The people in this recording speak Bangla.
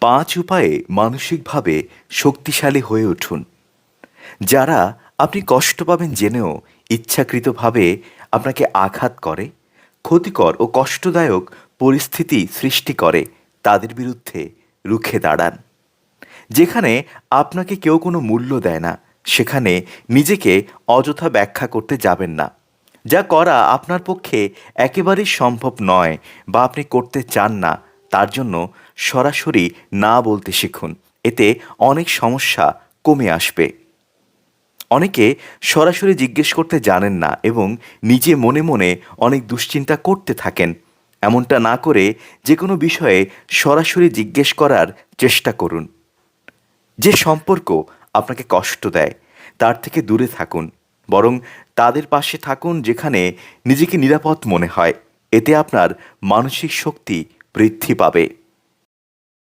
পাঁচ উপায়ে মানসিকভাবে শক্তিশালী হয়ে উঠুন। যারা আপনি কষ্ট পাবেন জেনেও ইচ্ছাকৃতভাবে আপনাকে আঘাত করে, ক্ষতিকর ও কষ্টদায়ক পরিস্থিতি সৃষ্টি করে, তাদের বিরুদ্ধে রুখে দাঁড়ান। যেখানে আপনাকে কেউ কোনো মূল্য দেয় না, সেখানে নিজেকে অযথা ব্যাখ্যা করতে যাবেন না। যা করা আপনার পক্ষে একেবারেই সম্ভব নয় বা আপনি করতে চান না তার জন্য সরাসরি না বলতে শিখুন। এতে অনেক সমস্যা কমে আসবে। অনেকে সরাসরি জিজ্ঞেস করতে জানেন না এবং নিজে মনে মনে অনেক দুশ্চিন্তা করতে থাকেন। এমনটা না করে যে কোনো বিষয়ে সরাসরি জিজ্ঞেস করার চেষ্টা করুন। যে সম্পর্ক আপনাকে কষ্ট দেয়, তার থেকে দূরে থাকুন। বরং তাদের পাশে থাকুন যেখানে নিজেকে নিরাপদ মনে হয়। এতে আপনার মানসিক শক্তি বৃদ্ধি পাবে।